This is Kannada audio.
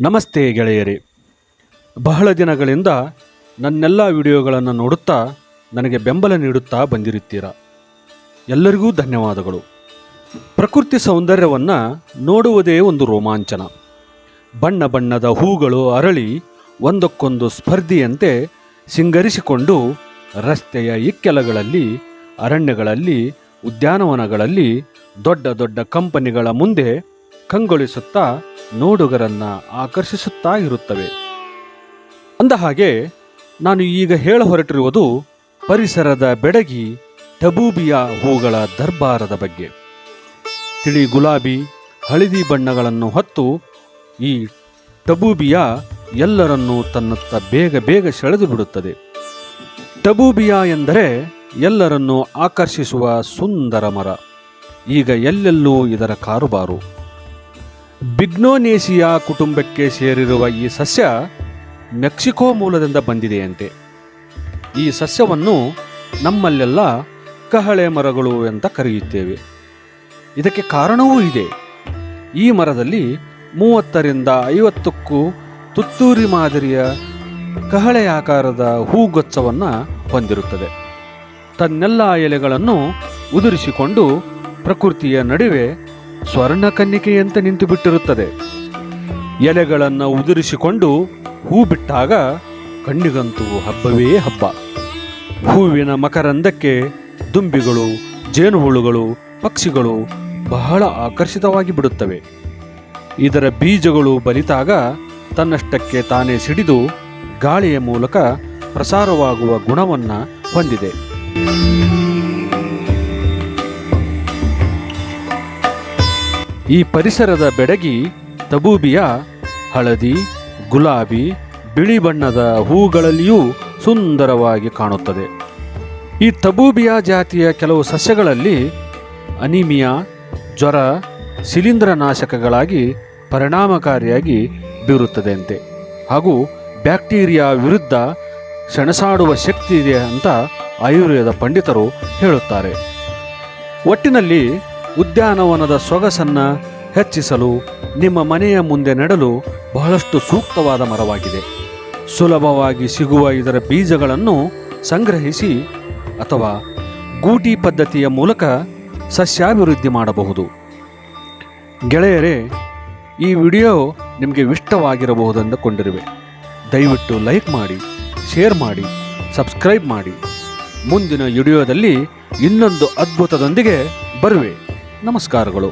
ನಮಸ್ತೆ ಗೆಳೆಯರೇ. ಬಹಳ ದಿನಗಳಿಂದ ನನ್ನೆಲ್ಲ ವಿಡಿಯೋಗಳನ್ನು ನೋಡುತ್ತಾ ನನಗೆ ಬೆಂಬಲ ನೀಡುತ್ತಾ ಬಂದಿರುತ್ತೀರಾ? ಎಲ್ಲರಿಗೂ ಧನ್ಯವಾದಗಳು. ಪ್ರಕೃತಿ ಸೌಂದರ್ಯವನ್ನು ನೋಡುವುದೇ ಒಂದು ರೋಮಾಂಚನ. ಬಣ್ಣ ಬಣ್ಣದ ಹೂಗಳು ಅರಳಿ ಒಂದಕ್ಕೊಂದು ಸ್ಪರ್ಧಿಯಂತೆ ಸಿಂಗರಿಸಿಕೊಂಡು ರಸ್ತೆಯ ಇಕ್ಕೆಲಗಳಲ್ಲಿ, ಅರಣ್ಯಗಳಲ್ಲಿ, ಉದ್ಯಾನವನಗಳಲ್ಲಿ ದೊಡ್ಡ ದೊಡ್ಡ ಕಂಪನಿಗಳ ಮುಂದೆ ಕಂಗೊಳಿಸುತ್ತಾ ನೋಡುಗರನ್ನ ಆಕರ್ಷಿಸುತ್ತಾ ಇರುತ್ತವೆ. ಅಂದ ಹಾಗೆ ನಾನು ಈಗ ಹೇಳ ಹೊರಟಿರುವುದು ಪರಿಸರದ ಬೆಡಗಿ ಟಬೂಬಿಯ ಹೂಗಳ ದರ್ಬಾರದ ಬಗ್ಗೆ. ತಿಳಿ ಗುಲಾಬಿ, ಹಳದಿ ಬಣ್ಣಗಳನ್ನು ಹೊತ್ತು ಈ ಟಬೂಬಿಯ ಎಲ್ಲರನ್ನೂ ತನ್ನತ್ತ ಬೇಗ ಬೇಗ ಸೆಳೆದು ಬಿಡುತ್ತದೆ. ಟಬೂಬಿಯಾ ಎಂದರೆ ಎಲ್ಲರನ್ನೂ ಆಕರ್ಷಿಸುವ ಸುಂದರ ಮರ. ಈಗ ಎಲ್ಲೆಲ್ಲೂ ಇದರ ಕಾರುಬಾರು. ಬಿಗ್ನೋನೇಸಿಯಾ ಕುಟುಂಬಕ್ಕೆ ಸೇರಿರುವ ಈ ಸಸ್ಯ ಮೆಕ್ಸಿಕೋ ಮೂಲದಿಂದ ಬಂದಿದೆಯಂತೆ. ಈ ಸಸ್ಯವನ್ನು ನಮ್ಮಲ್ಲೆಲ್ಲ ಕಹಳೆ ಮರಗಳು ಅಂತ ಕರೆಯುತ್ತೇವೆ. ಇದಕ್ಕೆ ಕಾರಣವೂ ಇದೆ. ಈ ಮರದಲ್ಲಿ ಮೂವತ್ತರಿಂದ ಐವತ್ತಕ್ಕೂ ತುತ್ತೂರಿ ಮಾದರಿಯ ಕಹಳೆ ಆಕಾರದ ಹೂಗೊಚ್ಚವನ್ನು ಹೊಂದಿರುತ್ತದೆ. ತನ್ನೆಲ್ಲ ಎಲೆಗಳನ್ನು ಉದುರಿಸಿಕೊಂಡು ಪ್ರಕೃತಿಯ ನಡುವೆ ಸ್ವರ್ಣ ಕನ್ನಿಕೆಯಂತೆ ನಿಂತು ಬಿಟ್ಟಿರುತ್ತದೆ ಎಲೆಗಳನ್ನು ಉದುರಿಸಿಕೊಂಡು ಹೂ ಬಿಟ್ಟಾಗ ಕಣ್ಣಿಗಂತೂ ಹಬ್ಬವೇ ಹಬ್ಬ. ಹೂವಿನ ಮಕರಂದಕ್ಕೆ ದುಂಬಿಗಳು, ಜೇನುಹುಳುಗಳು, ಪಕ್ಷಿಗಳು ಬಹಳ ಆಕರ್ಷಿತವಾಗಿ ಬಿಡುತ್ತವೆ. ಇದರ ಬೀಜಗಳು ಬಲಿತಾಗ ತನ್ನಷ್ಟಕ್ಕೆ ತಾನೇ ಸಿಡಿದು ಗಾಳಿಯ ಮೂಲಕ ಪ್ರಸಾರವಾಗುವ ಗುಣವನ್ನು ಹೊಂದಿದೆ. ಈ ಪರಿಸರದ ಬೆಡಗಿ ತಬೂಬಿಯ ಹಳದಿ, ಗುಲಾಬಿ, ಬಿಳಿ ಬಣ್ಣದ ಹೂಗಳಲ್ಲಿಯೂ ಸುಂದರವಾಗಿ ಕಾಣುತ್ತದೆ. ಈ ತಬೂಬಿಯ ಜಾತಿಯ ಕೆಲವು ಸಸ್ಯಗಳಲ್ಲಿ ಅನಿಮಿಯಾ, ಜ್ವರ, ಶಿಲೀಂಧ್ರನಾಶಕಗಳಾಗಿ ಪರಿಣಾಮಕಾರಿಯಾಗಿ ಬೀರುತ್ತದೆಯಂತೆ ಹಾಗೂ ಬ್ಯಾಕ್ಟೀರಿಯಾ ವಿರುದ್ಧ ಸೆಣಸಾಡುವ ಶಕ್ತಿ ಇದೆ ಅಂತ ಆಯುರ್ವೇದ ಪಂಡಿತರು ಹೇಳುತ್ತಾರೆ. ಒಟ್ಟಿನಲ್ಲಿ ಉದ್ಯಾನವನದ ಸೊಗಸನ್ನು ಹೆಚ್ಚಿಸಲು ನಿಮ್ಮ ಮನೆಯ ಮುಂದೆ ನೆಡಲು ಬಹಳಷ್ಟು ಸೂಕ್ತವಾದ ಮರವಾಗಿದೆ. ಸುಲಭವಾಗಿ ಸಿಗುವ ಇದರ ಬೀಜಗಳನ್ನು ಸಂಗ್ರಹಿಸಿ ಅಥವಾ ಗೂಟಿ ಪದ್ಧತಿಯ ಮೂಲಕ ಸಸ್ಯಾಭಿವೃದ್ಧಿ ಮಾಡಬಹುದು. ಗೆಳೆಯರೇ, ಈ ವಿಡಿಯೋ ನಿಮಗೆ ಇಷ್ಟವಾಗಿರಬಹುದು ದಯವಿಟ್ಟು ಲೈಕ್ ಮಾಡಿ, ಶೇರ್ ಮಾಡಿ, ಸಬ್ಸ್ಕ್ರೈಬ್ ಮಾಡಿ. ಮುಂದಿನ ವಿಡಿಯೋದಲ್ಲಿ ಇನ್ನೊಂದು ಅದ್ಭುತದೊಂದಿಗೆ ಬರುವೆ. ನಮಸ್ಕಾರಗಳು.